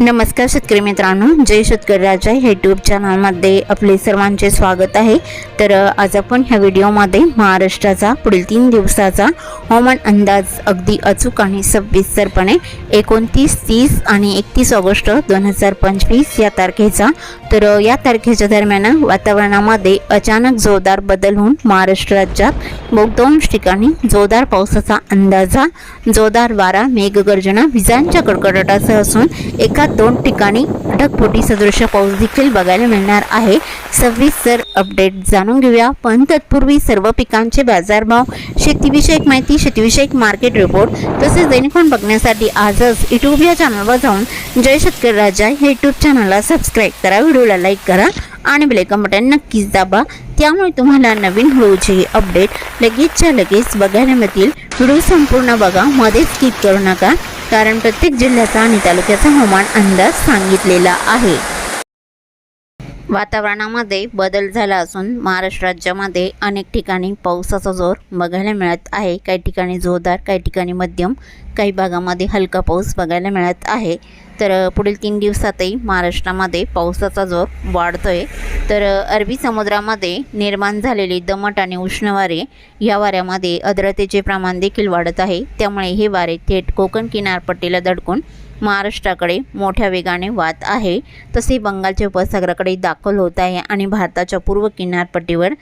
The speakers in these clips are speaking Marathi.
नमस्कार शेतकरी मित्रांनो जय शेतकरी राजा हे यूट्यूब चॅनलमध्ये आपले सर्वांचे स्वागत आहे. तर आज आपण ह्या व्हिडिओमध्ये महाराष्ट्राचा पुढील तीन दिवसाचा हवामान अंदाज अगदी अचूक आणि सविस्तरपणे एकोणतीस तीस आणि एकतीस ऑगस्ट दोन हजार पंचवीस या तारखेचा तर या तारखेच्या दरम्यान वातावरणामध्ये अचानक जोरदार बदल होऊन महाराष्ट्र राज्यात बहुतांश ठिकाणी जोरदार पावसाचा अंदाजा जोरदार वारा मेघगर्जना विजांच्या कडकडाटासह असून एका दोन ठिकाणी ढगफुटी सदृश पाऊस देखील बघायला मिळणार आहे. सविस्तर अपडेट जाणून घेऊया. पण तत्पूर्वी सर्व पिकांचे बाजारभाव शेतीविषयक माहिती शेतीविषयक मार्केट रिपोर्ट तसेच दैनिकन बघण्यासाठी आजच यूट्यूब या चॅनलवर जाऊन जय शेतकरी राजा हे यूट्यूब चॅनलला सबस्क्राईब करा. व्हिडिओला लाईक करा आणि बेलायकन बटन नक्कीच दाबा. त्यामुळे तुम्हाला नवीन व्हिडिओचे अपडेट लगेचच्या लगेच बघायला मिळतील व्हिडिओ संपूर्ण बघा. मध्येच स्किप करू नका कारण प्रत्येक जिल्ह्याचा आणि तालुक्याचा हवामान अंदाज सांगितलेला आहे. वातावरणामध्ये बदल झाला असून महाराष्ट्र राज्यामध्ये अनेक ठिकाणी पावसाचा जोर बघायला मिळत आहे. काही ठिकाणी जोरदार काही ठिकाणी मध्यम काही भागामध्ये हलका पाऊस बघायला मिळत आहे. तर पुढील तीन दिवसातही महाराष्ट्रामध्ये पावसाचा जोर आहे तर अरबी समुद्रामध्ये निर्माण झालेली दमट आणि उष्ण वारे या वाऱ्यामध्ये आर्द्रतेचे प्रमाण देखील वाढत आहे. त्यामुळे हे वारे थेट कोकण किनारपट्टीला धडकून महाराष्ट्राकडे मोठ्या वेगाने वाहत आहे. तसे बंगालच्या उपसागराकडे दाखल होत आहे आणि भारताच्या पूर्व किनारपट्टीवर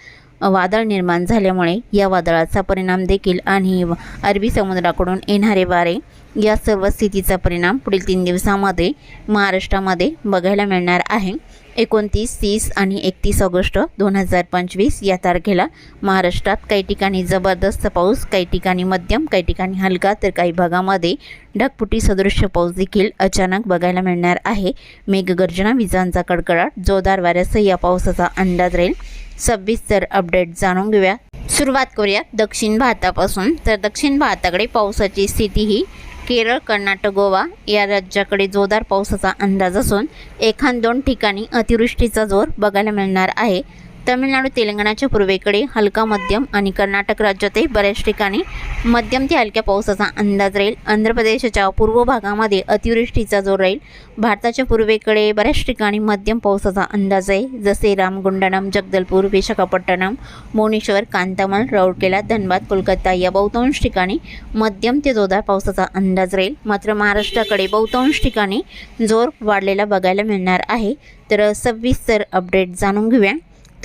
वादळ निर्माण झाल्यामुळे या वादळाचा परिणाम देखील आणि अरबी समुद्राकडून येणारे वारे या सर्व स्थितीचा परिणाम पुढील तीन दिवसामध्ये महाराष्ट्रामध्ये बघायला मिळणार आहे. एकोणतीस तीस आणि एकतीस ऑगस्ट दोन हजार पंचवीस या तारखेला महाराष्ट्रात काही ठिकाणी जबरदस्त पाऊस काही ठिकाणी मध्यम काही ठिकाणी हलका तर काही भागामध्ये ढगपुटी सदृश्य पाऊस देखील अचानक बघायला मिळणार आहे. मेघगर्जना विजांचा कडकडाट जोरदार वाऱ्यासह या पावसाचा अंदाज राहील. सविस्तर अपडेट जाणून घेऊया. सुरुवात करूया दक्षिण भारतापासून. तर दक्षिण भारताकडे पावसाची स्थिती ही केरळ कर्नाटक गोवा या राज्याकडे जोरदार पावसाचा अंदाज असून एखाद दोन ठिकाणी अतिवृष्टीचा जोर बघायला मिळणार आहे. तमिळनाडू तेलंगणाच्या पूर्वेकडे हलका मध्यम आणि कर्नाटक राज्यातही बऱ्याच ठिकाणी मध्यम ते हलक्या पावसाचा अंदाज राहील. आंध्र प्रदेशाच्या पूर्व भागामध्ये अतिवृष्टीचा जोर राहील. भारताच्या पूर्वेकडे बऱ्याच ठिकाणी मध्यम पावसाचा अंदाज आहे. जसे रामगुंडनम जगदलपूर विशाखापट्टणम मोनेश्वर कांतामल राऊरकेला धनबाद कोलकाता या बहुतांश ठिकाणी मध्यम ते जोरदार पावसाचा अंदाज राहील. मात्र महाराष्ट्राकडे बहुतांश ठिकाणी जोर वाढलेला बघायला मिळणार आहे. तर सविस्तर अपडेट जाणून घेऊया.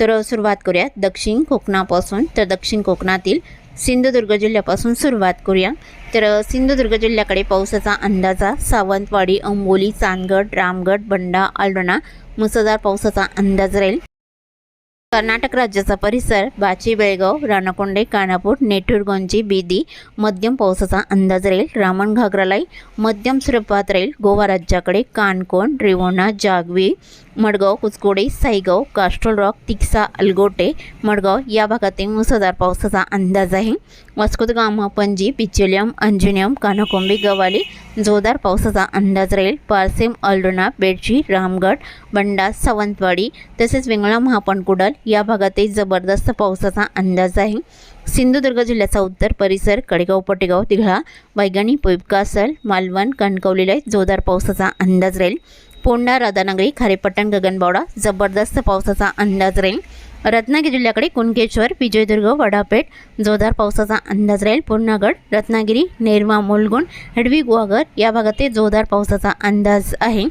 तर सुरुवात करूया दक्षिण कोकणापासून. तर दक्षिण कोकणातील सिंधुदुर्ग जिल्ह्यापासून सुरुवात करूया. तर सिंधुदुर्ग जिल्ह्याकडे पावसाचा अंदाजा सावंतवाडी अंबोली चांदगड रामगड बंडा आलडणा मुसळधार पावसाचा अंदाज राहील. कर्नाटक राज्याचा परिसर बाची बेळगाव राणाकोंडे कानापूर नेटूर गोंजी बेदी मध्यम पावसाचा अंदाज राहील. रामण घागरालाई मध्यम स्वरूपात राहील. गोवा राज्याकडे कानकोण रेवोणा जागवी मडगाव कुचकोडे साईगाव कास्ट्रोल रॉक तिक्सा अलगोटे मडगाव या भागातील मुसळधार पावसाचा अंदाज आहे. वास्कोदगामा पणजी पिचेलियम अंजुनियम कानाकोंबे गवाली जोरदार पावसाचा अंदाज राहील. पारसेम अल्डोना बेडशी रामगड बंडा सावंतवाडी तसेच वेंगळा महापणकुडल या भागातही जबरदस्त पावसाचा अंदाज आहे. सिंधुदुर्ग जिल्ह्याचा उत्तर परिसर कडेगाव पटेगाव तिघळा वैगानी पोईपकासल मालवण कणकवलीला जोरदार पावसाचा अंदाज राहील. पोंडा राधानगरी खारेपट्टण गगनबावडा जबरदस्त पावसाचा अंदाज राहील. रत्नागिरी जिल्ह्याकडे कुणकेश्वर विजयदुर्ग वडापेठ जोरदार पावसाचा अंदाज राहील. पूर्णागड रत्नागिरी नेरवा मुलगुण हडवी गुहागर या भागात जोरदार पावसाचा अंदाज आहे.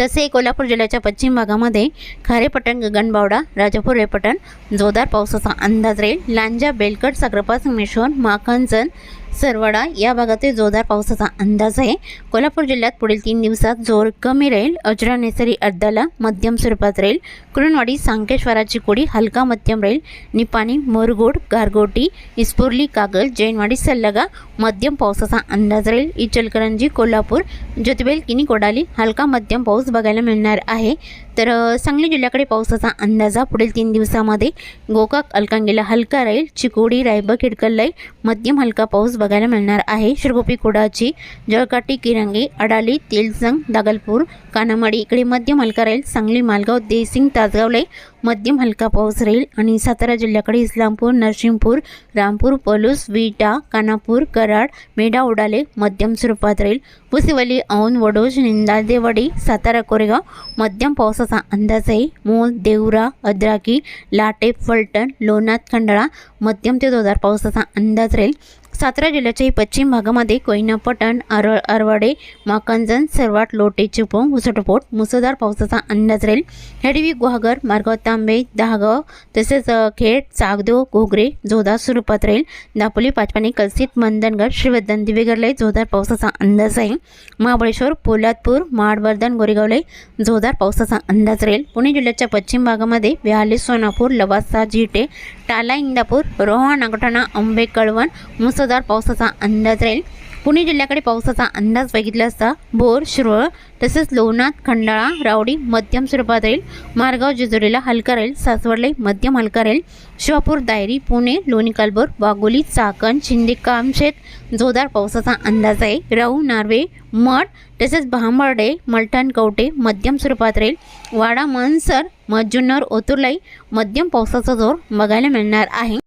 तसे कोल्हापूर जिल्ह्याच्या पश्चिम भागामध्ये खारेपटण गगनबावडा राजापूर रेपटण जोरदार पावसाचा अंदाज राहील. लांजा बेलकट सागरपा संगमेश्वर माखनजन सरवडा या भागातील जोरदार पावसाचा अंदाज आहे. कोल्हापूर जिल्ह्यात पुढील तीन दिवसात जोर कमी राहील. अजरा नेसरी अर्धाला मध्यम स्वरूपात राहील. कुरणवाडी सांकेश्वराची कोडी हलका मध्यम राहील. निपाणी मोरगोड गारगोटी इस्पुर्ली कागल जैनवाडी सल्लगा मध्यम पावसाचा अंदाज राहील. इचलकरंजी कोल्हापूर ज्योतिबेल किनी कोडाली हलका मध्यम पाऊस बघायला मिळणार आहे. तर सांगली जिल्ह्याकडे पावसाचा अंदाजा पुढील तीन दिवसामध्ये गोकाक अलकांगीला हलका राहील. चिकोडी रायबा खिडकल्लाई मध्यम हलका पाऊस बघायला मिळणार आहे. शिरगोपी कुडाची जळकाटी किरंगी अडाली तेलसंग दागलपूर कानामाडी इकडे मध्यम हलका राहील सांगली मालगाव देसिंग तासगावले. मध्यम हलका पाऊस राहील आणि सातारा जिल्ह्याकडे इस्लामपूर नरसिंहपूर रामपूर पलूस विटा कानापूर कराड मेढा उडाले मध्यम स्वरूपात राहील. पुसिवली औंध वडोज निंदादेवाडी सातारा कोरेगाव. मध्यम पावसाचा अंदाज आहे. मोल देवरा अद्राकी लाटे फलटण लोणात खंडाळा. मध्यम ते जोरदार पावसाचा अंदाज राहील. सातारा जिल्ह्याच्याही पश्चिम भागामध्ये कोयना पटण आर आरवाडे माकांजन सर्वाट लोटे चिपळूण उसटपोट मुसळधार पावसाचा अंदाज राहील. हेडवी गुहागर मार्गाव तांबे दहागाव तसेच खेड चागदेव घोगरे जोधा स्वरूपात राहील. दापोली पाचपाणी कलसित मंदनगड श्रीवर्धन दिवेगरला जोरदार पावसाचा अंदाज आहे महाबळेश्वर पोलादपूर माडवर्धन गोरेगावलाई जोरदार पावसाचा अंदाज राहील. पुणे जिल्ह्याच्या पश्चिम भागामध्ये व्याहाली सोनापूर लवासा जिटे टाला इंदापूर रोहा नागठाणा आंबे कळवण मुसळधार पावसाचा अंदाज राहील पुणे जिल्ह्याकडे पावसाचा अंदाज बघितला असता बोर शिरोळ तसेच लोणार खंडाळा रावडी मध्यम स्वरूपात राहील. मारगाव जेजुरीला हलका राहील. सासवडला मध्यम हलका राहील. शिवापूर दायरी पुणे लोणी कालबोर वाघोली चाकण शिंदे कामशेत जोरदार पावसाचा अंदाज आहे. राऊ नार्वे मठ तसेच भांबर्डे मलठण कवटे मध्यम स्वरूपात राहील. वाडा मनसर मज्जुन्नर ओतुर्लाई मध्यम पावसाचा जोर बघायला मिळणार आहे.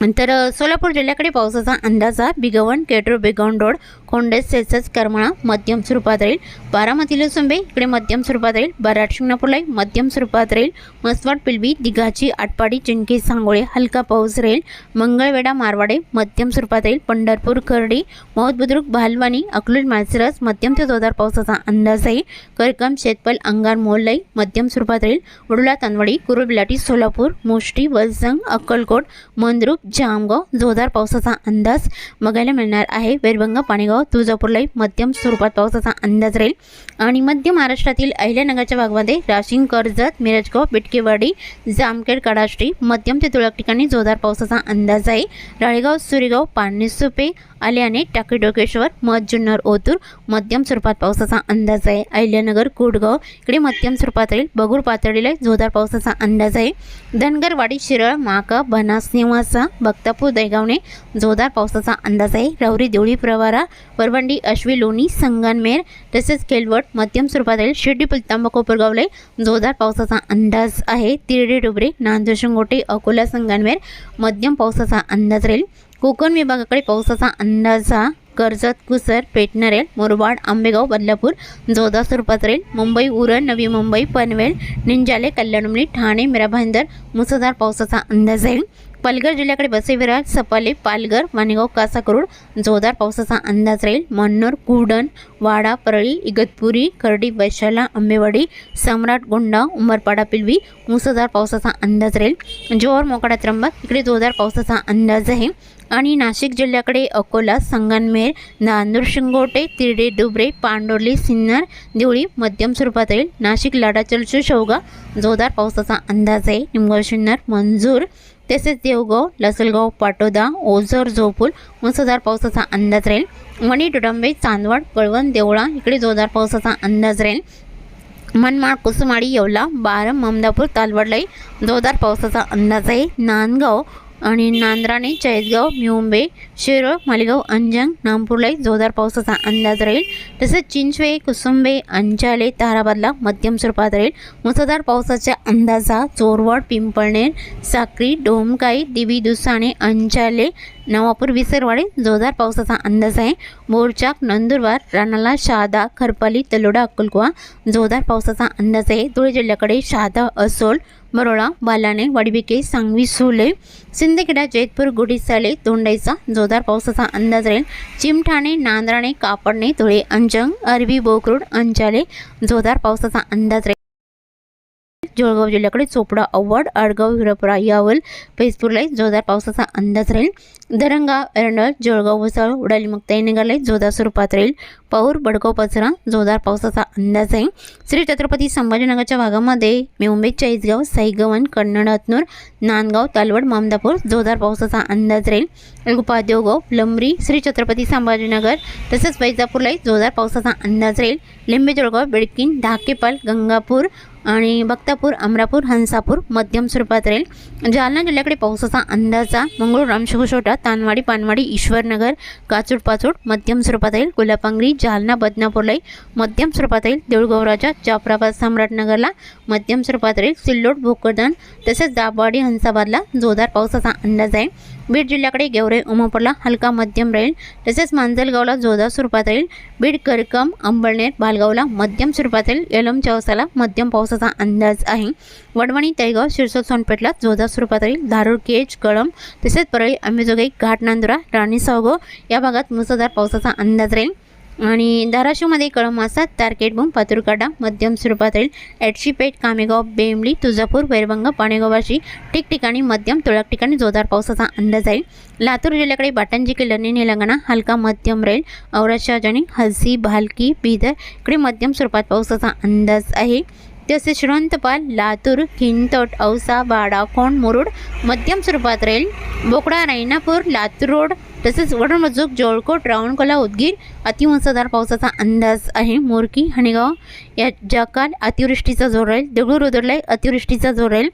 नंतर सोलापूर जिल्ह्याकडे पावसाचा अंदाजा बिगवण केटर बिगवण रोड खोंडेस सेसस करमळा मध्यम स्वरूपात राहील. बारामती लसुंबे इकडे मध्यम स्वरूपात राहील. बराड शिंगणापूरला मध्यम स्वरूपात राहील. मसवाड पिलवी दिघाची आटपाडी चिंकी सांगोळे हलका पाऊस राहील. मंगळवेढा मारवाडे मध्यम स्वरूपात राहील. पंढरपूर करडी मौत बुद्रुक भालवानी अकलूज माळशिरस मध्यम ते जोरदार पावसाचा अंदाज आहे. करकम शेतपल अंगार मोललाई मध्यम स्वरूपात राहील. वडुला तानवडी कुरुबिलाटी सोलापूर मुष्टी वलसंग अक्कलकोट मंद्रुप जामगाव जोरदार पावसाचा अंदाज बघायला मिळणार आहे. वेरभंगा पाणीगाव तुळजापूरलाही मध्यम स्वरूपात पावसाचा अंदाज राहील. आणि मध्य महाराष्ट्रातील अहिल्यानगरच्या भागामध्ये राशिंग कर्जत मिरजगाव बिटकेवाडी जामखेड कडाष्टी मध्यम ते तुळक ठिकाणी जोरदार पावसाचा अंदाज आहे. राळेगाव सुरेगाव पाणीसुपे आल्याने टाकीडोकेश्वर मध जुन्नर ओतूर मध्यम स्वरूपात पावसाचा अंदाज आहे. अहिल्यानगर कुडगाव इकडे मध्यम स्वरूपात राहील. बगूर पातळीला जोरदार पावसाचा अंदाज आहे. धनगरवाडी शिरळ माका बनास निवासा भक्तापूर दैगावणे जोरदार पावसाचा अंदाज आहे. राहुरी देवळी प्रवारा परवंडी अश्वी लोणी संगनमेर तसेच केलवट मध्यम स्वरूपात राहील. शिर्डी पुलतांबा कोपरगावले जोरदार पावसाचा अंदाज आहे. तिरडे डुबरे नांदोशंगोटे अकोला संगनमेर मध्यम पावसाचा अंदाज राहील. कोकण विभागाकडे पावसाचा अंदाजा कर्जत कुसर पेटनरेल मुरबाड आंबेगाव बदलापूर जोधा सुरपातरेल राहील. मुंबई उरण नवी मुंबई पनवेल निंजाले कल्याणमुली ठाणे मीरा भाईंदर मुसळधार पावसाचा अंदाज आहे पालघर जिल्ह्याकडे बसेविरार सपाले पालघर वाणीगाव कासाकरोड जोरदार पावसाचा अंदाज राहील. मन्नूर कुडण वाडा परळी इगतपुरी करडी वैशाला आंबेवाडी सम्राट गोंडा उमरपाडा पिलवी मुसळधार पावसाचा अंदाज राहील. जोर मोकाडा त्र्यंबक इकडे जोरदार पावसाचा अंदाज आहे. आणि नाशिक जिल्ह्याकडे अकोला संगनमेर नांदूर शिंगोटे तिरडे डुबरे पांडोली सिन्नर देवळी मध्यम स्वरूपात राहील नाशिक लाडाचलचू शेवगा जोरदार पावसाचा अंदाज आहे. निमगाव शिन्नर मंजूर तसेच देवगाव लसलगाव पाटोदा ओझर झोपूल मुसळधार पावसाचा अंदाज राहील. वणी डुडंबे चांदवड कळवण देवळा इकडे जोरदार पावसाचा अंदाज राहील. मनमाड कुसुमाडी येवला बारम ममदापूर तालवडलाई जोरदार पावसाचा अंदाज आहे. नांदगाव आणि नांद्राणे चाळीसगाव म्युंबे शिरोळ मालेगाव अंजंग नामपूरलाही जोरदार पावसाचा अंदाज राहील. तसेच चिंचवे कुसुंबे अंचाले ताराबादला मध्यम स्वरूपात राहील. मुसळधार पावसाच्या अंदाजा चोरवड पिंपळनेर साक्री डोमकाई दिवी दुसाणे अंचाले नवापूर विसरवाडे जोरदार पावसाचा अंदाज आहे. मोरचाक नंदुरबार राणाला शहादा खरपाली तलोडा अक्कलकुवा जोरदार पावसाचा अंदाज आहे. धुळे जिल्ह्याकडे शहादा असोल बरोळा बालाणे वाडबिके सांगवी सोले सिंदखेडा जैतपूर गुढीसाले तोंडाईचा जोरदार पावसाचा अंदाज राहील. चिमठाणे नांदराणे कापडणे धुळे अंजंग अरबी बोकरूड अंजाले जोरदार पावसाचा अंदाज राहील. जळगाव जिल्ह्याकडे चोपडा अव्वाड आडगाव हिरपुरा यावल फैजपूरला जोरदार पावसाचा अंदाज राहील. दरंगा एरंडळ जळगाव वसाळ उडाली मुक्ताईनगरलाही जोरदार स्वरूपात राहील. पाऊर बडगाव पचरा जोरदार पावसाचा अंदाज आहे. श्री छत्रपती संभाजीनगरच्या भागामध्ये मुंबई चाळीसगाव साईगवन कन्नड हतनूर नांदगाव तालवड मामदापूर जोरदार पावसाचा अंदाज राहील. गुपादेवगाव लंबरी श्री छत्रपती संभाजीनगर तसेच वैजापूरलाही जोरदार पावसाचा अंदाज राहील. लिंबे जळगाव धाकेपाल गंगापूर आणि बक्तापूर अमरापूर हंसापूर मध्यम स्वरूपात राहील. जालना जिल्ह्याकडे पावसाचा अंदाजा मंगळूर रामशोगोशोटा तानवाडी पानवाडी ईश्वरनगर काचूड पाचूड मध्यम स्वरूपात राहील. कोल्हापांगरी जालना बदनापूरलाही मध्यम स्वरूपात राहील. देऊळगावराजा जाफराबाद सम्राटनगरला मध्यम स्वरूपात राहील. सिल्लोड भोकरदन तसेच दाबवाडी हंसाबादला जोरदार पावसाचा अंदाज आहे. बीड जिल्ह्याकडे गेवरे उमापूरला हलका मध्यम राहील तसेच मांजलगावला जोरदार स्वरूपात राहील बीड करकम अंबळनेर बालगावला मध्यम स्वरूपात राहील यलम चौसाला मध्यम पावसाचा अंदाज आहे. वडवणी तळगाव शिरसोड सोनपेठला जोरदार स्वरूपात राहील धारूर केज कळम तसेच परळी अंबेजोगाई घाट नांदुरा राणी सावगो या भागात मुसळधार पावसाचा अंदाज राहील. आणि धाराशिवमध्ये कळमासा तारकेटबूम पातुरकाडा मध्यम स्वरूपात राहील. एडशीपेठ कामेगाव बेंबली तुळजापूर वैरभंग पाणेगावाशी ठिकठिकाणी मध्यम तुळक ठिकाणी जोरदार पावसाचा अंदाज आहे. लातूर जिल्ह्याकडे बाटंजी किल्लनी निलंगणा हलका मध्यम राहील औरत शहाजनी हलसी भालकी बिदर इकडे मध्यम स्वरूपात पावसाचा अंदाज आहे. तसेच श्रवंतपाल लातूर खिंतोट औसा वाडा कोंड मुरुड मध्यम स्वरूपात राहील बोकडा रायनापूर लातूर रोड तसेच वडमजूक जोळकोट रावणकोला उदगीर अतिमुसळधार पावसाचा अंदाज आहे. मोरकी हणेगाव या जकाल अतिवृष्टीचा जोर राहील. देगलूर उदरला अतिवृष्टीचा जोर राहील.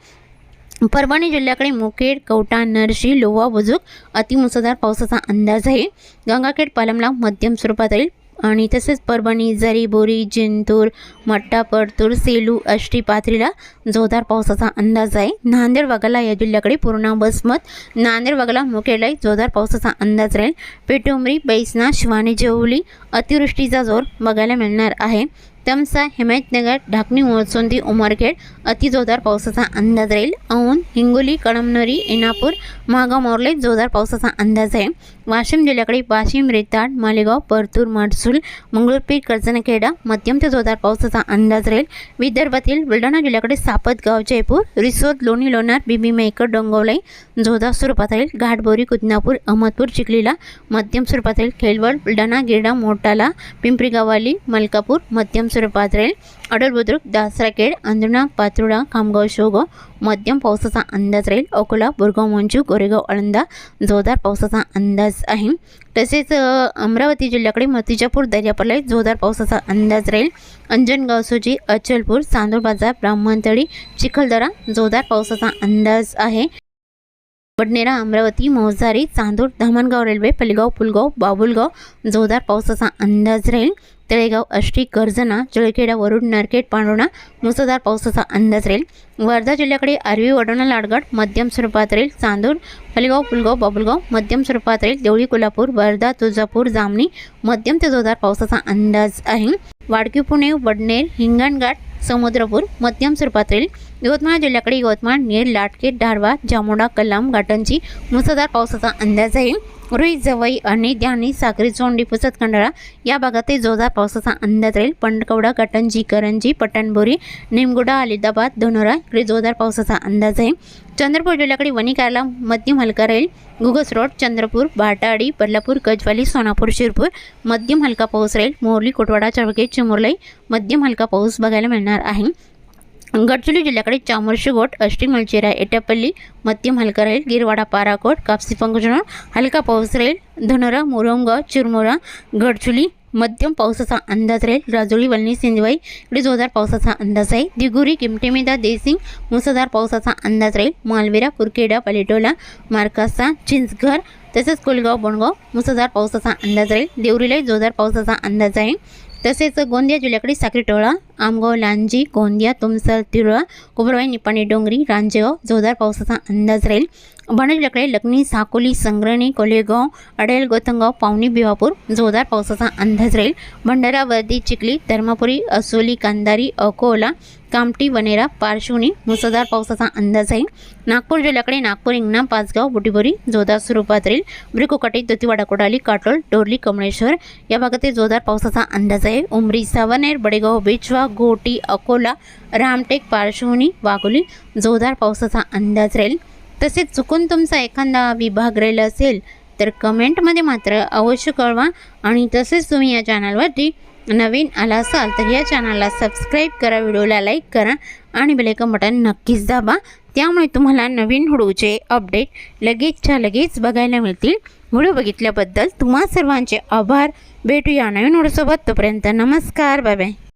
परभणी जिल्ह्याकडे मुखेड कवटा नरशी लोहा बुजुक अतिमुसळधार पावसाचा अंदाज आहे. गंगाखेड पालमला मध्यम स्वरूपात राहील. आणि तसेच परभणी जरी बोरी जिंतूर मट्टा परतूर सेलू आष्टी पाथरीला जोरदार पावसाचा अंदाज आहे. नांदेड वगळला या जिल्ह्याकडे पूर्णा बसमत नांदेड वगळा मुखेडलाही जोरदार पावसाचा अंदाज राहील. पेटुंबरी बैसना शिवानी जेवली अतिवृष्टीचा जोर बघायला मिळणार आहे. तमसा हिमायतनगर ढाकणी मोळसोंदी उमरखेड अति जोरदार पावसाचा अंदाज राहील. औंध हिंगोली कळमनोरी इनापूर मागाव मोर्ले जोरदार पावसाचा अंदाज आहे. वाशिम जिल्ह्याकडे वाशिम रेताड मालेगाव परतूर माडसूल मंगळूरपीर कर्जनखेडा मध्यम ते जोरदार पावसाचा अंदाज राहील. विदर्भातील बुलढाणा जिल्ह्याकडे सापतगाव जयपूर रिसोद लोणी लोणार बिबी मेकर डोंगवलाई जोरदार स्वरूपात राहील. घाटबोरी कुदनापूर अहमदपूर चिखलीला मध्यम स्वरूपात राहील. खेलवड बुलढाणा गिरडा मोटाला पिंपरी गावाली मलकापूर मध्यम स्वरूपात अडल बुद्रुक दासराखेड अंधणा पातुर्डा खामगाव शोगाव मध्यम पावसाचा अंदाज राहील अकोला बोरगाव मंजू गोरेगाव आळंदा जोरदार पावसाचा अंदाज आहे तसेच अमरावती जिल्ह्याकडे मतिजापूर दर्यापल्ला जोरदार पावसाचा अंदाज राहील अंजनगाव सुजी अचलपूर चांदूर बाजार ब्राह्मणतळी चिखलदरा जोरदार पावसाचा अंदाज आहे बडनेरा अमरावती मौजारी चांदूर धामणगाव रेल्वे पलगाव पुलगाव बाबुलगाव जोरदार पावसाचा अंदाज राहील तळेगाव आष्टी कर्जना जळखेडा वरुड नारखेड पांडुणा मुसळधार पावसाचा अंदाज राहील. वर्धा जिल्ह्याकडे आरवी वडोणा लाडगड मध्यम स्वरूपात राहील. चांदूर हलगाव पुलगाव बाबुलगाव मध्यम स्वरूपात राहील. देवळी कोल्हापूर वर्धा तुळजापूर जामणी मध्यम ते जोरदार पावसाचा अंदाज आहे. वाडकी पुणे वडनेर हिंगणघाट समुद्रपूर मध्यम स्वरूपात राहील. यवतमाळ जिल्ह्याकडे यवतमाळ नेर लाटके धारवा जामोडा कलाम घाटांची मुसळधार पावसाचा अंदाज आहे. रुई जवई आणि ध्यानी साखरी चोंडी पुसत खंडाळा या भागातही जोरदार पावसाचा अंदाज राहील. पंडकवडा गटंजी करंजी पटणबोरी निमगुडा अलिदाबाद धनोरा इकडे जोरदार पावसाचा अंदाज आहे. चंद्रपूर जिल्ह्याकडे वणिकारला मध्यम हलका राहील. गुगस रोड चंद्रपूर भाटाडी बदलापूर गजवाली सोनापूर शिरपूर मध्यम हलका पाऊस राहील. मोरली कोटवाडा चळके चिमुरलाई मध्यम हलका पाऊस बघायला मिळणार आहे. गडचिरोली जिल्ह्याकडे चामोर्शी अष्टी मलचेरा एटापल्ली मध्यम हलका राहील गिरवाडा पाराकोट कापसी पंकजनोर हलका पाऊस राहील धनोरा मोरंगाव चिरमोरा गडचुली मध्यम पावसाचा अंदाज राहील राजोळी वलनी सिंधवाई इकडे जोरदार पावसाचा अंदाज आहे. दिगुरी किमटेमेदा देसिंग मुसळधार पावसाचा अंदाज राहील मालवेरा कुरकेडा पलेटोला मार्कासा चिंचघर तसेच कोलगाव बोणगाव मुसळधार पावसाचा अंदाज राहील देवरीलाही जोरदार पावसाचा अंदाज आहे. तसेच गोंदिया जिल्ह्याकडे साखरीटोळा आमगाव लांजी गोंदिया तुमसर तिरुळा कुबरवाई निपाणी डोंगरी रांजेगाव जोरदार पावसाचा अंदाज राहील. भांडा लग्नी साकोली संग्रणी कोलेगाव अडेल गोतंगाव पावणी बिवापूर जोरदार पावसाचा अंदाज राहील. भंडारा वर्दी चिखली धर्मापुरी असोली कांदारी अकोला कामटी वनेरा पारशिवनी मुसळधार पावसाचा अंदाज आहे नागपूर जिल्ह्याकडे नागपूर इंगणा पाचगाव बुटीबोरी जोरदार स्वरूपात राहील. ब्रिकोकाटी दुतीवाडा कोडाली काटोल डोरली कमळेश्वर या भागातील जोरदार पावसाचा अंदाज आहे. उमरी सावनेर बडेगाव बेचवा घोटी अकोला रामटेक पार्श्वनी वाघोली जोरदार पावसाचा अंदाज राहील. तसेच चुकून तुमचा एखादा विभाग राहिला असेल तर कमेंटमध्ये मात्र अवश्य कळवा. आणि तसेच तुम्ही या चॅनलवरती नवीन आला असाल तर या चॅनलला सबस्क्राईब करा व्हिडिओला लाईक करा आणि बेलायकन बटन नक्कीच दाबा. त्यामुळे तुम्हाला नवीन व्हिडिओचे अपडेट लगेचच्या लगेच बघायला मिळतील. व्हिडिओ बघितल्याबद्दल तुम्हा सर्वांचे आभार. भेटूया नवीन व्हिडिओसोबत. तोपर्यंत नमस्कार. Bye bye.